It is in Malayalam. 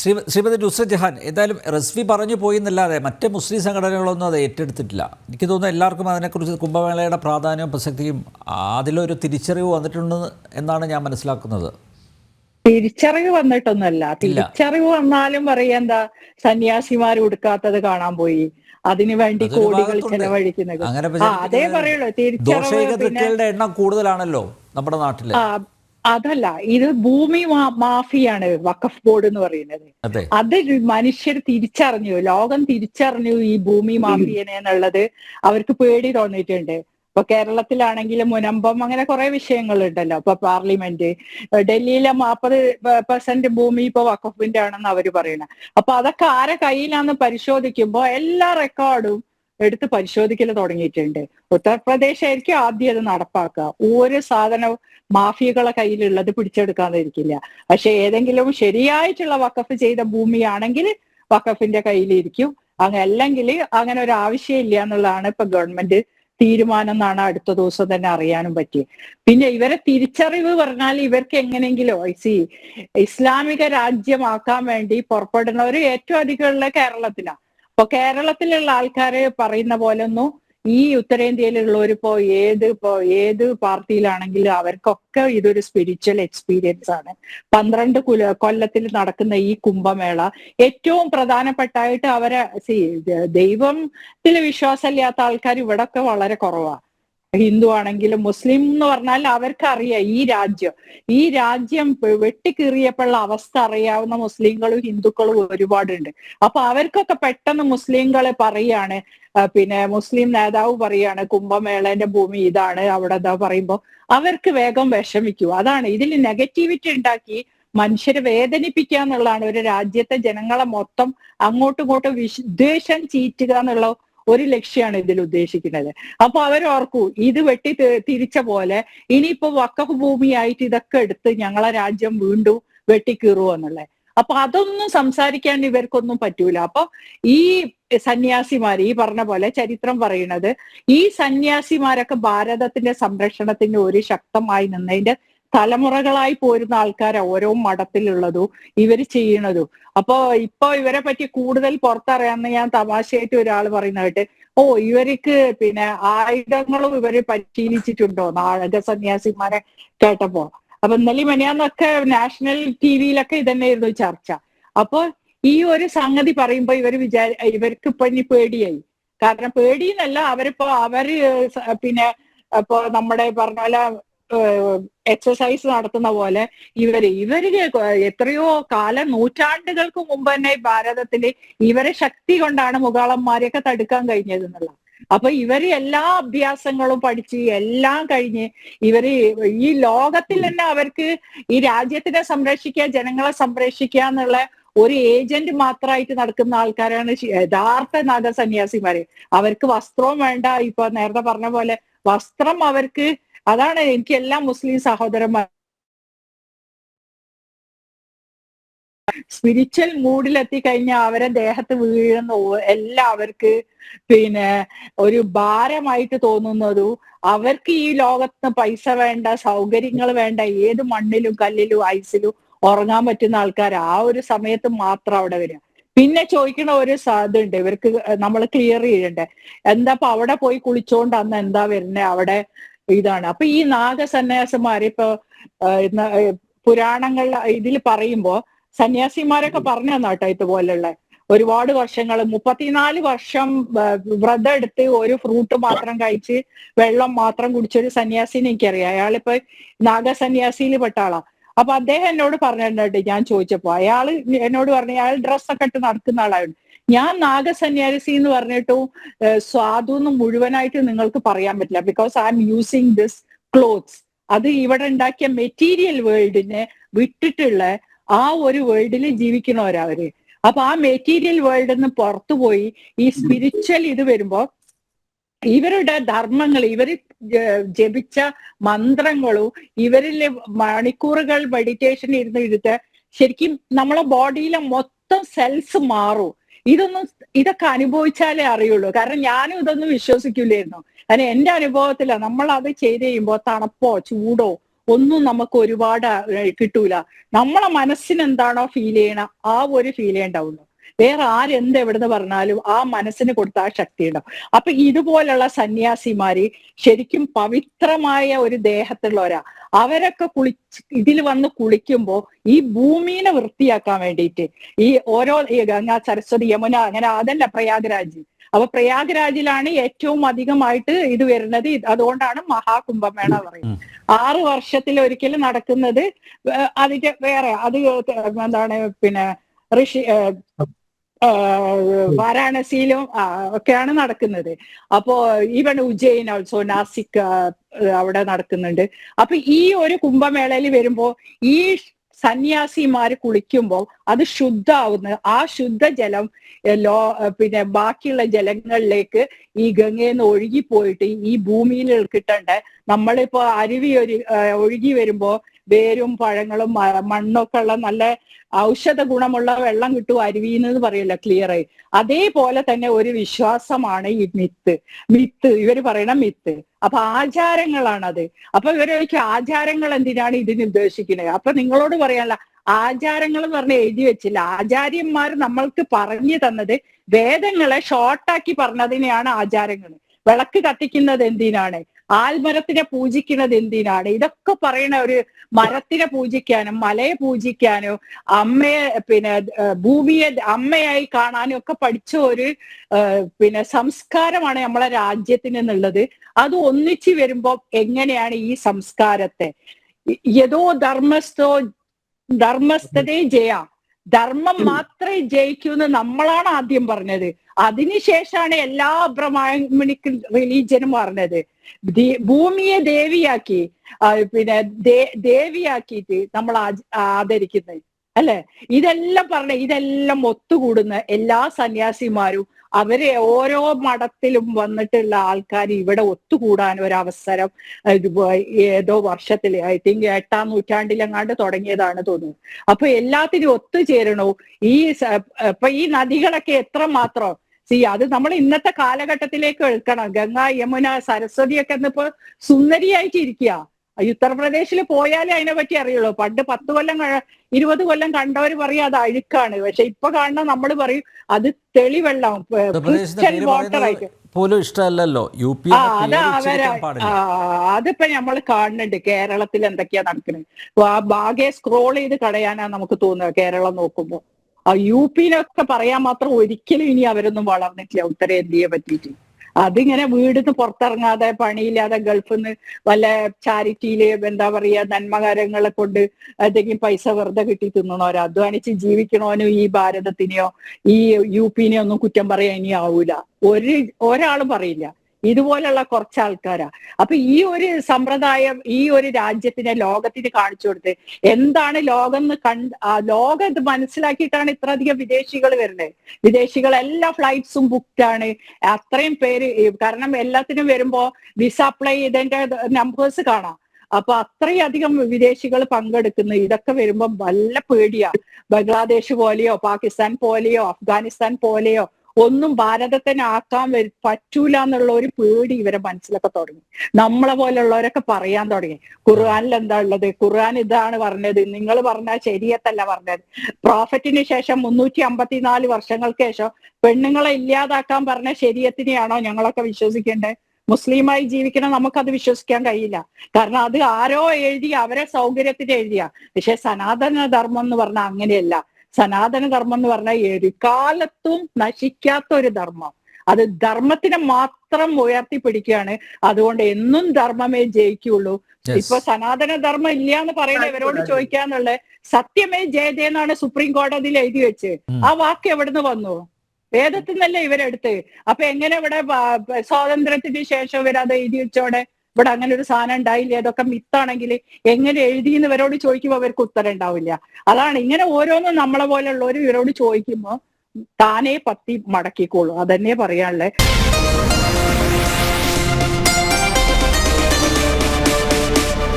ശ്രീ ശ്രീമതി ജുസ്ര ജഹാൻ എന്തായാലും റസ്വി പറഞ്ഞു പോയി എന്നല്ലാതെ മറ്റ് മുസ്ലിം സംഘടനകളൊന്നും അത് ഏറ്റെടുത്തിട്ടില്ല. എനിക്ക് തോന്നുന്നു എല്ലാവർക്കും അതിനെക്കുറിച്ച് കുംഭമേളയുടെ പ്രാധാന്യവും പ്രസക്തിയും അതിലൊരു തിരിച്ചറിവ് വന്നിട്ടുണ്ട് എന്നാണ് ഞാൻ മനസ്സിലാക്കുന്നത്. തിരിച്ചറിവ് വന്നിട്ടൊന്നല്ല തിരിച്ചറിവ് വന്നാലും പറയാ എന്താ സന്യാസിമാർ ഉടുക്കാത്തത് കാണാൻ പോയി. അതിനു വേണ്ടി കോടികൾ. ചെലവഴിക്കുന്നത്. അതേ പറയുള്ളൂ. തിരിച്ചറിവ് എണ്ണം കൂടുതലാണല്ലോ നമ്മുടെ നാട്ടിൽ. ആ അതല്ല ഇത് ഭൂമി മാഫിയാണ് വഖഫ് ബോർഡ് എന്ന് പറയുന്നത്. അതെ. മനുഷ്യർ തിരിച്ചറിഞ്ഞു ലോകം തിരിച്ചറിഞ്ഞു ഈ ഭൂമി മാഫിയനെ എന്നുള്ളത് അവർക്ക് പേടി തോന്നിയിട്ടുണ്ട്. ഇപ്പൊ കേരളത്തിലാണെങ്കിലും മുനമ്പം അങ്ങനെ കുറെ വിഷയങ്ങളുണ്ടല്ലോ. ഇപ്പൊ പാർലമെന്റ് ഡൽഹിയിലെ നാൽപ്പത് പെർസെന്റ് ഭൂമി ഇപ്പൊ വഖഫിന്റെ ആണെന്ന് അവർ പറയണത് അപ്പൊ അതൊക്കെ ആരെ കയ്യിലാന്ന് പരിശോധിക്കുമ്പോ എല്ലാ റെക്കോർഡും എടുത്ത് പരിശോധിക്കൽ തുടങ്ങിയിട്ടുണ്ട്. ഉത്തർപ്രദേശ് ആയിരിക്കും ആദ്യം അത് നടപ്പാക്കുക. ഒരു സാധനം മാഫിയകളെ കയ്യിലുള്ളത് പിടിച്ചെടുക്കാതിരിക്കില്ല. പക്ഷെ ഏതെങ്കിലും ശരിയായിട്ടുള്ള വഖഫ് ചെയ്ത ഭൂമിയാണെങ്കിൽ വഖഫിന്റെ കയ്യിലിരിക്കും. അങ്ങ അല്ലെങ്കിൽ അങ്ങനെ ഒരു ആവശ്യമില്ല എന്നുള്ളതാണ് ഇപ്പൊ ഗവൺമെന്റ് തീരുമാനം എന്നാണ് അടുത്ത ദിവസം തന്നെ അറിയാനും പറ്റി പിന്നെ ഇവരെ തിരിച്ചറിവ് പറഞ്ഞാൽ ഇവർക്ക് എങ്ങനെയെങ്കിലും സി ഇസ്ലാമിക രാജ്യമാക്കാൻ വേണ്ടി പുറപ്പെടുന്നവർ ഏറ്റവും അധികമുള്ള കേരളത്തിലാണ് അപ്പൊ കേരളത്തിലുള്ള ആൾക്കാര് പറയുന്ന പോലെ ഒന്നും ഈ ഉത്തരേന്ത്യയിലുള്ളവർ ഇപ്പോ ഏത് ഇപ്പോ ഏത് പാർട്ടിയിലാണെങ്കിലും അവർക്കൊക്കെ ഇതൊരു സ്പിരിച്വൽ എക്സ്പീരിയൻസ് ആണ്. പന്ത്രണ്ട് കുല കൊല്ലത്തിൽ നടക്കുന്ന ഈ കുംഭമേള ഏറ്റവും പ്രധാനപ്പെട്ടായിട്ട് അവരെ ദൈവത്തിൽ വിശ്വാസമില്ലാത്ത ആൾക്കാർ ഇവിടൊക്കെ വളരെ കുറവാണ് ഹിന്ദു ആണെങ്കിലും മുസ്ലിം എന്ന് പറഞ്ഞാൽ അവർക്ക് അറിയാം ഈ രാജ്യം. ഈ രാജ്യം വെട്ടിക്കീറിയപ്പോഴുള്ള അവസ്ഥ അറിയാവുന്ന മുസ്ലിങ്ങളും ഹിന്ദുക്കളും ഒരുപാടുണ്ട്. അപ്പൊ അവർക്കൊക്കെ പെട്ടെന്ന് മുസ്ലിങ്ങളെ പറയാണ് പിന്നെ മുസ്ലിം നേതാവ് പറയാണ് കുംഭമേളന്റെ ഭൂമി ഇതാണ് അവിടെ എന്താ പറയുമ്പോ അവർക്ക് വേഗം വിഷമിക്കും. അതാണ് ഇതിൽ നെഗറ്റിവിറ്റി ഉണ്ടാക്കി മനുഷ്യരെ വേദനിപ്പിക്കുക എന്നുള്ളതാണ് ഒരു രാജ്യത്തെ ജനങ്ങളെ മൊത്തം അങ്ങോട്ടും ഇങ്ങോട്ടും വിദ്വേഷം ചീറ്റുക എന്നുള്ള ഒരു ലക്ഷ്യമാണ് ഇതിൽ ഉദ്ദേശിക്കുന്നത്. അപ്പൊ അവരോർക്കൂ ഇത് വെട്ടി തിരിച്ച പോലെ ഇനിയിപ്പോ വക്കഫ് ഭൂമിയായിട്ട് ഇതൊക്കെ എടുത്ത് ഞങ്ങളെ രാജ്യം വീണ്ടും വെട്ടിക്കീറുമോ എന്നുള്ളത് അപ്പൊ അതൊന്നും സംസാരിക്കാൻ ഇവർക്കൊന്നും പറ്റൂല. അപ്പൊ ഈ സന്യാസിമാർ ഈ പറഞ്ഞ പോലെ ചരിത്രം പറയുന്നത് ഈ സന്യാസിമാരൊക്കെ ഭാരതത്തിന്റെ സംരക്ഷണത്തിന് ഒരു ശക്തമായി നിന്നതിന്റെ തലമുറകളായി പോരുന്ന ആൾക്കാരാ ഓരോ മഠത്തിലുള്ളതും ഇവർ ചെയ്യണതും അപ്പോ ഇപ്പൊ ഇവരെ പറ്റി കൂടുതൽ പുറത്തറിയാമെന്ന് ഞാൻ തമാശയായിട്ട് ഒരാൾ പറയുന്ന കേട്ട് ഓ ഇവർക്ക് പിന്നെ ആയുധങ്ങളും ഇവർ പരിശീലിച്ചിട്ടുണ്ടോ? നാഴക സന്യാസിമാരെ കേട്ടപ്പോ. അപ്പൊ ഇന്നലെ മെനിയാന്നൊക്കെ നാഷണൽ ടി വിയിലൊക്കെ ഇതന്നെയായിരുന്നു ചർച്ച. അപ്പൊ ഈ ഒരു സംഗതി പറയുമ്പോ ഇവർ വിചാരി ഇവർക്ക് ഇപ്പൊ ഇനി പേടിയായി. കാരണം പേടിയെന്നല്ല അവരിപ്പോ അവർ പിന്നെ ഇപ്പൊ നമ്മുടെ പറഞ്ഞ പോലെ എക്സസൈസ് നടത്തുന്ന പോലെ ഇവർ ഇവർ എത്രയോ കാലം നൂറ്റാണ്ടുകൾക്ക് മുമ്പ് തന്നെ ഭാരതത്തിൽ ഇവരെ ശക്തി കൊണ്ടാണ് മുഗളന്മാരെയൊക്കെ തടുക്കാൻ കഴിഞ്ഞത് എന്നുള്ളത്. അപ്പൊ ഇവർ എല്ലാ അഭ്യാസങ്ങളും പഠിച്ച് എല്ലാം കഴിഞ്ഞ് ഇവർ ഈ ലോകത്തിൽ തന്നെ അവർക്ക് ഈ രാജ്യത്തിനെ സംരക്ഷിക്കുക ജനങ്ങളെ സംരക്ഷിക്കുക എന്നുള്ള ഒരു ഏജന്റ് മാത്രമായിട്ട് നടക്കുന്ന ആൾക്കാരാണ് യഥാർത്ഥ നാഗസന്യാസിമാര് അവർക്ക് വസ്ത്രവും വേണ്ട. ഇപ്പൊ നേരത്തെ പറഞ്ഞ പോലെ വസ്ത്രം അവർക്ക് അതാണ് എനിക്ക് എല്ലാ മുസ്ലിം സഹോദരന്മാർ സ്പിരിച്വൽ മൂഡിലെത്തി കഴിഞ്ഞാൽ അവരെ ദേഹത്ത് വീഴുന്ന എല്ലാവർക്ക് പിന്നെ ഒരു ഭാരമായിട്ട് തോന്നുന്നതും അവർക്ക് ഈ ലോകത്ത് പൈസ വേണ്ട സൗകര്യങ്ങൾ വേണ്ട ഏത് മണ്ണിലും കല്ലിലും ഐസിലും ഉറങ്ങാൻ പറ്റുന്ന ആൾക്കാർ ആ ഒരു സമയത്ത് മാത്രം അവിടെ വരിക. പിന്നെ ചോദിക്കണ ഒരു ഇതുണ്ട്. ഇവർക്ക് നമ്മൾ ക്ലിയർ ചെയ്യണ്ടേ? എന്താ അപ്പൊ അവിടെ പോയി കുളിച്ചോണ്ട് അന്ന് എന്താ വരുന്നേ? അവിടെ ഇതാണ്. അപ്പൊ ഈ നാഗസന്യാസിമാര് ഇപ്പൊ പുരാണങ്ങൾ ഇതിൽ പറയുമ്പോ സന്യാസിമാരൊക്കെ പറഞ്ഞു തന്നാട്ടോ ഇതുപോലുള്ള. ഒരുപാട് വർഷങ്ങൾ മുപ്പത്തിനാല് വർഷം വ്രതം എടുത്ത് ഒരു ഫ്രൂട്ട് മാത്രം കഴിച്ച് വെള്ളം മാത്രം കുടിച്ചൊരു സന്യാസിനെ എനിക്കറിയാം. അയാളിപ്പോ നാഗസന്യാസിയിൽ പെട്ട ആളാ. അപ്പൊ അദ്ദേഹം എന്നോട് പറഞ്ഞിട്ടുണ്ട് ഞാൻ ചോദിച്ചപ്പോ അയാൾ എന്നോട് പറഞ്ഞു അയാൾ ഡ്രസ്സൊക്കെ ഇട്ട് നടക്കുന്ന ആളായിരുന്നു ഞാൻ നാഗസന്യാസി എന്ന് പറഞ്ഞിട്ടും സ്വാദു എന്ന് മുഴുവനായിട്ട് നിങ്ങൾക്ക് പറയാൻ പറ്റില്ല. Because I am using this clothes അത് ഇവിടെ ഉണ്ടാക്കിയ മെറ്റീരിയൽ വേൾഡിനെ വിട്ടിട്ടുള്ള ആ ഒരു വേൾഡിൽ ജീവിക്കണവരവര് അപ്പൊ ആ മെറ്റീരിയൽ വേൾഡിൽ നിന്ന് പുറത്തു പോയി ഈ സ്പിരിച്വൽ ഇത് വരുമ്പോ ഇവരുടെ ധർമ്മങ്ങൾ ഇവർ ജപിച്ച മന്ത്രങ്ങളും ഇവരിലെ മണിക്കൂറുകൾ മെഡിറ്റേഷൻ ഇരുന്ന് എടുത്ത് ശരിക്കും നമ്മളെ ബോഡിയിലെ മൊത്തം സെൽസ് മാറും. ഇതൊന്നും ഇതൊക്കെ അനുഭവിച്ചാലേ അറിയുള്ളൂ. കാരണം ഞാനും ഇതൊന്നും വിശ്വസിക്കില്ലായിരുന്നു കാരണം എന്റെ അനുഭവത്തില നമ്മൾ അത് ചെയ്ത് കഴിയുമ്പോൾ തണുപ്പോ ചൂടോ ഒന്നും നമുക്ക് ഒരുപാട് കിട്ടൂല. നമ്മളെ മനസ്സിന് എന്താണോ ഫീൽ ചെയ്യണ ആ ഒരു ഫീലേ ഉണ്ടാവുള്ളൂ. വേറെ ആരെന്ത് എവിടുന്ന് പറഞ്ഞാലും ആ മനസ്സിന് കൊടുത്ത ആ ശക്തി ഉണ്ടാവും. അപ്പൊ ഇതുപോലുള്ള സന്യാസിമാര് ശരിക്കും പവിത്രമായ ഒരു ദേഹത്തുള്ളവരാ. അവരൊക്കെ കുളിച്ച് ഇതിൽ വന്ന് കുളിക്കുമ്പോ ഈ ഭൂമിനെ വൃത്തിയാക്കാൻ വേണ്ടിയിട്ട് ഈ ഓരോ ഈ ഗംഗ സരസ്വതി യമുന അങ്ങനെ അതല്ല പ്രയാഗ്രാജ്. അപ്പൊ പ്രയാഗ്രാജിലാണ് ഏറ്റവും അധികമായിട്ട് ഇത് വരുന്നത്. അതുകൊണ്ടാണ് മഹാകുംഭമേള പറയുന്നത്. ആറ് വർഷത്തിൽ ഒരിക്കൽ നടക്കുന്നത് അതിന്റെ വേറെ അത് എന്താണ് പിന്നെ ഋഷി വാരാണസിയിലും ഒക്കെയാണ് നടക്കുന്നത്. അപ്പോ ഈവൻ ഉജ്ജയിൻ ഓൾസോ നാസിക് അവിടെ നടക്കുന്നുണ്ട്. അപ്പൊ ഈ ഒരു കുംഭമേളയിൽ വരുമ്പോ ഈ സന്യാസിമാർ കുളിക്കുമ്പോൾ അത് ശുദ്ധാവുന്ന ആ ശുദ്ധജലം ജലം ലോ പിന്നെ ബാക്കിയുള്ള ജലങ്ങളിലേക്ക് ഈ ഗംഗയിൽ നിന്ന് ഒഴുകിപ്പോയിട്ട് ഈ ഭൂമിയിൽ കിട്ടേണ്ട. നമ്മളിപ്പോ അരുവി ഒരു ഒഴുകി വരുമ്പോ വേരും പഴങ്ങളും മണ്ണൊക്കെ ഉള്ള നല്ല ഔഷധ ഗുണമുള്ള വെള്ളം കിട്ടും അരുവിന്ന് പറയില്ല ക്ലിയർ ആയി. അതേപോലെ തന്നെ ഒരു വിശ്വാസമാണ് ഈ മിത്ത്. മിത്ത് ഇവർ പറയണ മിത്ത്. അപ്പൊ ആചാരങ്ങളാണത്. അപ്പൊ ഇവർ ചോദിക്കും ആചാരങ്ങൾ എന്തിനാണ് ഇതിന് ഉദ്ദേശിക്കുന്നത് അപ്പൊ നിങ്ങളോട് പറയാനല്ല ആചാരങ്ങൾ എന്ന് പറഞ്ഞ് എഴുതി വെച്ചില്ല. ആചാര്യന്മാർ നമ്മൾക്ക് പറഞ്ഞു തന്നത് വേദങ്ങളെ ഷോർട്ടാക്കി പറഞ്ഞതിനെയാണ് ആചാരങ്ങൾ. വിളക്ക് കത്തിക്കുന്നത് എന്തിനാണ്? ആൽമരത്തിനെ പൂജിക്കുന്നത് എന്തിനാണ്? ഇതൊക്കെ പറയണ ഒരു മരത്തിനെ പൂജിക്കാനും മലയെ പൂജിക്കാനും അമ്മയെ പിന്നെ ഭൂമിയെ അമ്മയായി കാണാനും ഒക്കെ പഠിച്ച ഒരു പിന്നെ സംസ്കാരമാണ് നമ്മളെ രാജ്യത്തിന് എന്നുള്ളത്. അത് ഒന്നിച്ചു വരുമ്പോൾ എങ്ങനെയാണ് ഈ സംസ്കാരത്തെ? യഥോ ധർമ്മസ്ഥോ ധർമ്മസ്ഥതേ ജയ. ധർമ്മം മാത്രമേ ജയിക്കൂ എന്ന് നമ്മളാണ് ആദ്യം പറഞ്ഞത്. അതിനുശേഷമാണ് എല്ലാ ബ്രഹ്മാണിക് റിലീജിയനും പറഞ്ഞത് ഭൂമിയെ ദേവിയാക്കി പിന്നെ ദേവിയാക്കിയിട്ട് നമ്മൾ ആദരിക്കുന്നത്. അല്ലെ? ഇതെല്ലാം പറഞ്ഞ ഇതെല്ലാം ഒത്തുകൂടുന്ന എല്ലാ സന്യാസിമാരും അവരെ ഓരോ മഠത്തിലും വന്നിട്ടുള്ള ആൾക്കാർ ഇവിടെ ഒത്തുകൂടാൻ ഒരു അവസരം ഇത് ഏതോ വർഷത്തിൽ ഐ തിങ്ക് എട്ടാം നൂറ്റാണ്ടിലെങ്ങാണ്ട് തുടങ്ങിയതാണ് തോന്നുന്നു. അപ്പൊ എല്ലാത്തിനും ഒത്തുചേരണോ ഈ ഇപ്പൊ ഈ നദികളൊക്കെ എത്ര മാത്രം സി അത് നമ്മൾ ഇന്നത്തെ കാലഘട്ടത്തിലേക്ക് എടുക്കണം. ഗംഗ യമുന സരസ്വതി ഒക്കെ ഇന്നിപ്പോ സുന്ദരിയായിട്ട് ഇരിക്കുക ഉത്തർപ്രദേശിൽ പോയാലേ അതിനെ പറ്റി അറിയുള്ളൂ. പണ്ട് പത്ത് കൊല്ലം ഇരുപത് കൊല്ലം കണ്ടവർ പറയും അത് അഴുക്കാണ്. പക്ഷെ ഇപ്പൊ കാണുന്ന നമ്മൾ പറയും അത് തെളിവെള്ളം ക്രിസ്റ്റൽ വാട്ടർ ആയിരിക്കും പോലും ഇഷ്ടമല്ലല്ലോ? യു പി അതിപ്പോ നമ്മൾ കാണുന്നുണ്ട്. കേരളത്തിൽ എന്തൊക്കെയാ നടക്കുന്നത് ആ ബാഗെ സ്ക്രോൾ ചെയ്ത് കടയാനാ നമുക്ക് തോന്നുക കേരളം നോക്കുമ്പോ. യു പിയിലൊക്കെ പറയാൻ മാത്രം ഒരിക്കലും ഇനി അവരൊന്നും വളർന്നിട്ടില്ല. ഉത്തരേന്ത്യയെ പറ്റിയിട്ട്. അതിങ്ങനെ വീടിന്ന് പുറത്തിറങ്ങാതെ പണിയില്ലാതെ ഗൾഫിൽ നിന്ന് വല്ല ചാരിറ്റിയിൽ എന്താ പറയാ നന്മകാരങ്ങളെ കൊണ്ട് എന്തെങ്കിലും പൈസ വെറുതെ കിട്ടി തിന്നണോരോ അധ്വാനിച്ച് ജീവിക്കണോനും ഈ ഭാരതത്തിനെയോ ഈ യു പിനെയോ ഒന്നും കുറ്റം പറയാൻ ഇനി ആവൂല. ഒരു ഒരാളും പറയില്ല. ഇതുപോലുള്ള കുറച്ച് ആൾക്കാരാ അപ്പൊ ഈ ഒരു സമ്പ്രദായം ഈ ഒരു രാജ്യത്തിനെ ലോകത്തിന് കാണിച്ചു കൊടുത്ത് എന്താണ് ലോകം എന്ന് കണ്ട് ലോകം ഇത് മനസ്സിലാക്കിയിട്ടാണ് ഇത്രയധികം വിദേശികൾ വരുന്നത് വിദേശികൾ എല്ലാ ഫ്ലൈറ്റ്സും ബുക്ക്ഡ് ആണ് അത്രയും പേര് കാരണം എല്ലാത്തിനും വരുമ്പോ വിസ അപ്ലൈ ചെയ്തതിന്റെ നമ്പേഴ്സ് കാണാം. അപ്പൊ അത്രയും അധികം വിദേശികൾ പങ്കെടുക്കുന്നു. ഇതൊക്കെ വരുമ്പോ വല്ല പേടിയാ. ബംഗ്ലാദേശ് പോലെയോ പാകിസ്ഥാൻ പോലെയോ അഫ്ഗാനിസ്ഥാൻ പോലെയോ ഒന്നും ഭാരതത്തിനെ ആക്കാൻ വര- പറ്റൂല എന്നുള്ള ഒരു പേടി ഇവരെ മനസ്സിലൊക്കെ തുടങ്ങി. നമ്മളെ പോലുള്ളവരൊക്കെ പറയാൻ തുടങ്ങി. ഖുർആാനിൽ എന്താ ഉള്ളത്? ഖുർആൻ ഇതാണ് പറഞ്ഞത്. നിങ്ങൾ പറഞ്ഞ ശരിയത്തല്ല പറഞ്ഞത്. പ്രോഫറ്റിന് ശേഷം മുന്നൂറ്റി അമ്പത്തിനാല് വർഷങ്ങൾക്ക് ശേഷം പെണ്ണുങ്ങളെ ഇല്ലാതാക്കാൻ പറഞ്ഞ ശരീരത്തിനെയാണോ ഞങ്ങളൊക്കെ വിശ്വസിക്കേണ്ടത്? മുസ്ലിമായി ജീവിക്കണം നമുക്കത് വിശ്വസിക്കാൻ കഴിയില്ല. കാരണം അത് ആരോ എഴുതി അവരെ സൗകര്യത്തിന് എഴുതിയ. പക്ഷെ സനാതന ധർമ്മം എന്ന് പറഞ്ഞാൽ അങ്ങനെയല്ല. സനാതന ധർമ്മം എന്ന് പറഞ്ഞാൽ ഒരു കാലത്തും നശിക്കാത്ത ഒരു ധർമ്മം. അത് ധർമ്മത്തിനെ മാത്രം ഉയർത്തിപ്പിടിക്കുകയാണ്. അതുകൊണ്ട് എന്നും ധർമ്മമേ ജയിക്കുള്ളൂ ഇപ്പൊ സനാതന ധർമ്മം ഇല്ല എന്ന് പറയുന്ന ഇവരോട് ചോദിക്കാന്നുള്ള സത്യമേ ജയതേ എന്നാണ് സുപ്രീം കോടതിയിൽ എഴുതി വെച്ച്. ആ വാക്ക് എവിടുന്ന് വന്നു? വേദത്തിൽ നിന്നല്ലേ ഇവരെടുത്ത്. അപ്പൊ എങ്ങനെ ഇവിടെ സ്വാതന്ത്ര്യത്തിന് ശേഷം ഇവരത് എഴുതി വെച്ചോടെ ഇവിടെ അങ്ങനെ ഒരു സാധനം ഉണ്ടായില്ല? അതൊക്കെ മിത്താണെങ്കിൽ എങ്ങനെ എഴുതി എന്ന് ചോദിക്കുമ്പോൾ അവർക്ക് ഉത്തരം ഉണ്ടാവില്ല. അതാണ് ഇങ്ങനെ ഓരോന്നും നമ്മളെ പോലെയുള്ളവർ ഇവരോട് ചോദിക്കുമ്പോൾ താനേ പത്തി മടക്കിക്കോളൂ. അതന്നെ പറയാനുള്ളത്